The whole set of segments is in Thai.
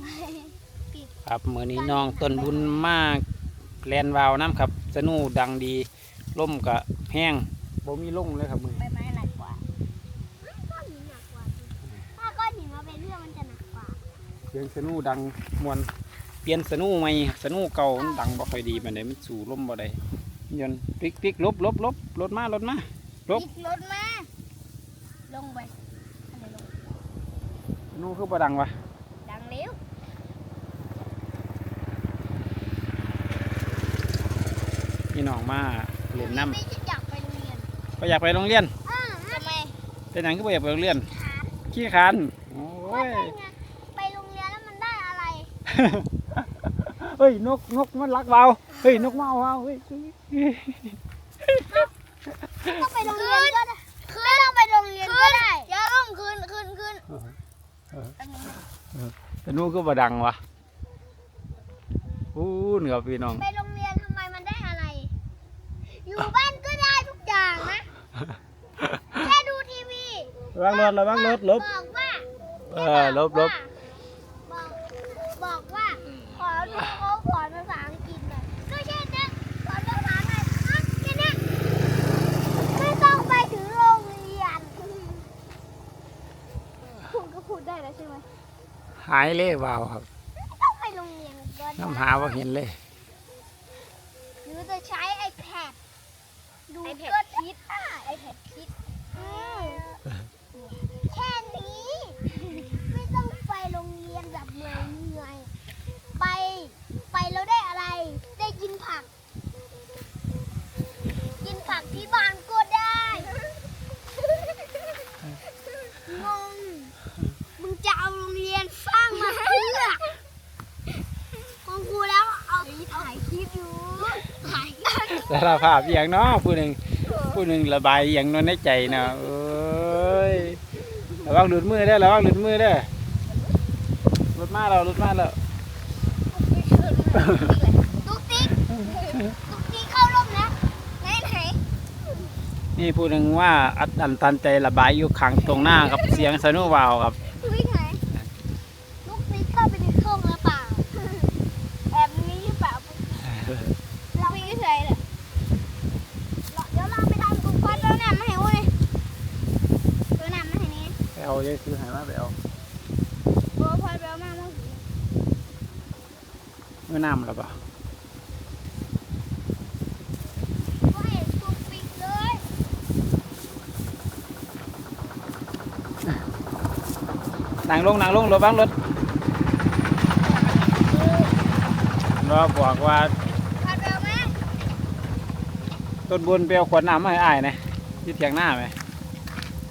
ไม้ปิดครับมื้อนี้น้องต้นบุญมากแลนวาวน้ำครับสนุดังดีล่มกะแห้งบ่มีลงเลยครับมือใบไม้หนักกว่าก้อนหินหนักกว่าถ้าก้อนหินมาเป็นเรื่องมันจะหนักกว่าเสียงสนุดังมวนเปลี่ยนสนุใหม่สนุเก่ามันดังบ่ค่อยดีปานใดมันสู่ลมบ่ได้ยนต์ปิ๊กปิ๊กลบลบลบรถมารถมาลบปิดรถมาลงไปอะไรลงสนุคือบ่ดังวะดังเร็ว พี่น้องมาเล่นน้ไม่อยากไปโรงเรียนำก็อยากไปโรงเรียนอ่าทำไมเป็นหยังก็บ่อยากไปโรงเรียน ขาขี้คร้านโอ้ว่ายได้ไงไปโรงเรียนแล้วมันได้อะไร เฮ้ยนกนกมันรักเบาเฮ้ยนกเมาเบาเฮ้ยต้องไปโรงเรียนก็ได้ไม่ต้องไปโรงเรียนก็ได้อย่าต้องคืนคืนคืนแต่นู้ก็บ่ดังวะอู้เหนือพี่น้อง ไปโรงเรียนทำไมมันได้อะไร อยู่บ้านก็ได้ทุกอย่างนะ แค่ดูทีวีระวังรถระวังรถลบ บอกว่าเออลบลบ บอกบอกว่าขอดูเขาสอนภาษาอังกฤษหน่อยก็แค่นั้นสอนภาษาหน่อยอะแค่เนี้ยไม่ต้องไปถึงโรงเรียนคุณก็พูดได้แล้วใช่ไหมหายเล่วาวครับไม่ต้องไปโรงเรียนก็ได้น้ำหาว่าเห็นเลย หรือจะใช้ iPad ดูก็คิดอะ iPad คิดอืมแค่นี้ ไม่ต้องไปโรงเรียนแบบเหนื่อยเหนื่อยๆไปไปแล้วได้อะไร ได้กินผัก กินผักที่บ้านก็ได้งงมึงจะเอาโรงเรียนสร้างมาเพื่อของกูแล้วเอาถ่ายคลิปอยู่ถ่ายคลิป สารภาพอหย่างเนาะผู้หนึ่งผู้หนึ่งระบายอหย่างเนอนในใจเนาะเอ้ยระวังหลุดมือได้อระวังหลุดมือได้อรถมาเรารถมาแล้วตุ๊กติ๊กตุ๊กติ๊กเข้าร่มแล้วไหนไหนนี่ผู้หนึ่งว่าอัดอันตันใจระบายอยู่ขังตรงหน้ากับเสียงสนุวาวครับ ตุ๊กไหนตุ๊กติ๊กเข้าไปในเครื่องหรือเปล่าแอบนี้หรือเปล่าเราไม่ใช่เลยเดี๋ยวเราไปทำกุ้งพัดแล้วน้ำมาให้อุ้ยตัวน้ำมาให้นี่ ไป เอาเลยคือหายมาไปเอาโอ้พัดแล้วมาเมื่อกี้เมื่อน้ำแล้วเปล่าก็เห็นตุ๊กติ๊กเลยนั่งลงนั่งลงรถบังรถรอบอกว่าพัดแล้วมาต้นบุญไปเอาขวดน้ำมาให้อ้ายนะที่เถียงหน้าไหม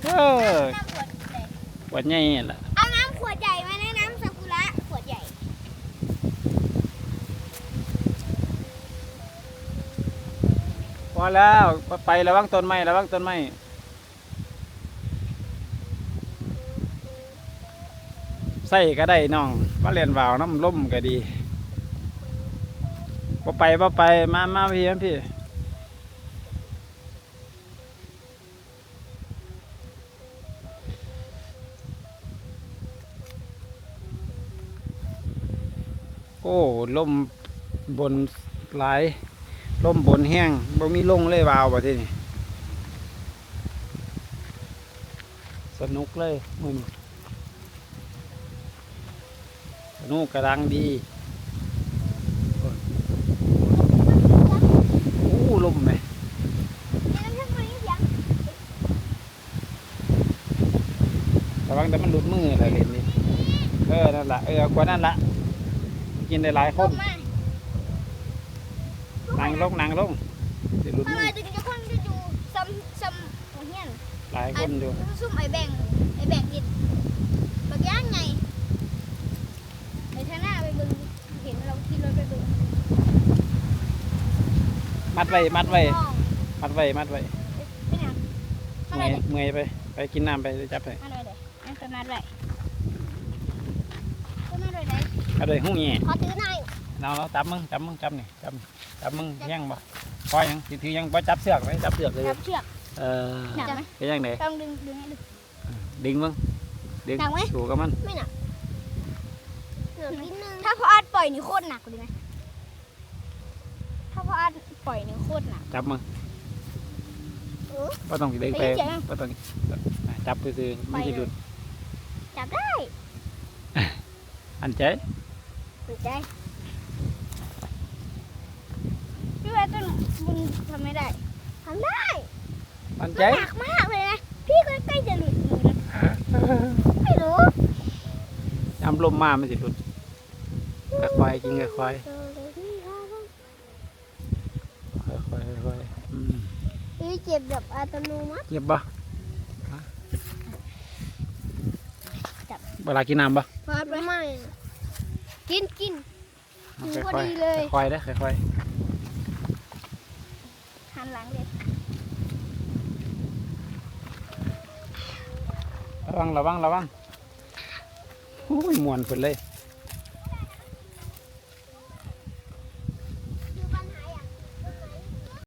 เออ วดใหญ่นี่แหละเอาน้ำขวดใหญ่มานะน้ำซากุระขวดใหญ่ พอแล้วไประวังต้นไม้ระวังต้นไม้ใส่ก็ได้น้องมาเรียนวาวน้ำล่มก็ดีพอไปพอไปมามาพี่มาพี่ โอ้ล่มบนหลายลมบนแห้งบ่มีลงเลยวาวบ่ที่นี่สนุกเลยมึงสนุกกระดังดีโอ้ลมไหมระวังแต่มันหลุดมืออะไรเล่นนี่เออนั่นละเออกว่านั่นละ กินได้หลายคลนงมานั่งลงนั่งลงเดี๋ยวหลุดทำมืไมอถึงจะคนจะอยู่ซ้ำซ้ำหัวเฮียนหลายคนอยู่ซุ่มไอ้แบ่งไอ้แบ่งกินบักย่างไงไปทางหน้าไปเบึงเห็นเราขี่รถไปเบึงมัดไว้มัดไว้ห้องมัดไว้มัดไว้ไปไหนทำเมไมอยเด็กเมอยไป ไปกินน้ำไปจับไปทำไมเด็กนั่งสมาร์ทไว้สมาร์ทไว้ไหน เอาเลยหุ้งแง่ขอถือหน่อยเราเราจับมึงจับมึงจับนี่จับจับมึงแย่งบ่พอยังสิถือยังบ่จับเสือกไหมจับเสือกเลยจับเชือกเออหนักไหมเป็นยังไงต้องดึงดึงให้ดึงดึงมึงดึงหนักไหมถูกกับมันไม่หนักลือนิดนึงถ้าพออาร์ตปล่อยนี่โคตรหนักเลยนะถ้าพออาร์ตปล่อยนี่โคตรหนักจับมึงเออบ่ต้องเล็งไปไปเจ๋งบ่ต้องจับไปซื้อๆไม่สิหลุดจับได้ อันใจ สนใจพี่ว่าต้นบุญทำไม่ได้ทำได้อันใจหนักมากเลยนะพี่ก็ใกล้จะหลุดมือแล้วไม่รู้ยามลมมามันสิหลุดค่อยๆกินค่อยๆค่อยๆค่อยๆอืมพี่เจ็บแบบอัตโนมัติเจ็บบ่ฮะเวลากินน้ำบ่พอดไหม กินกินเอากินพอค่อยดีเลยๆค่อยๆเด้อค่อยหันหลังเลยๆระวังระวังระวังโอ้ยมวนเพิ่นเลย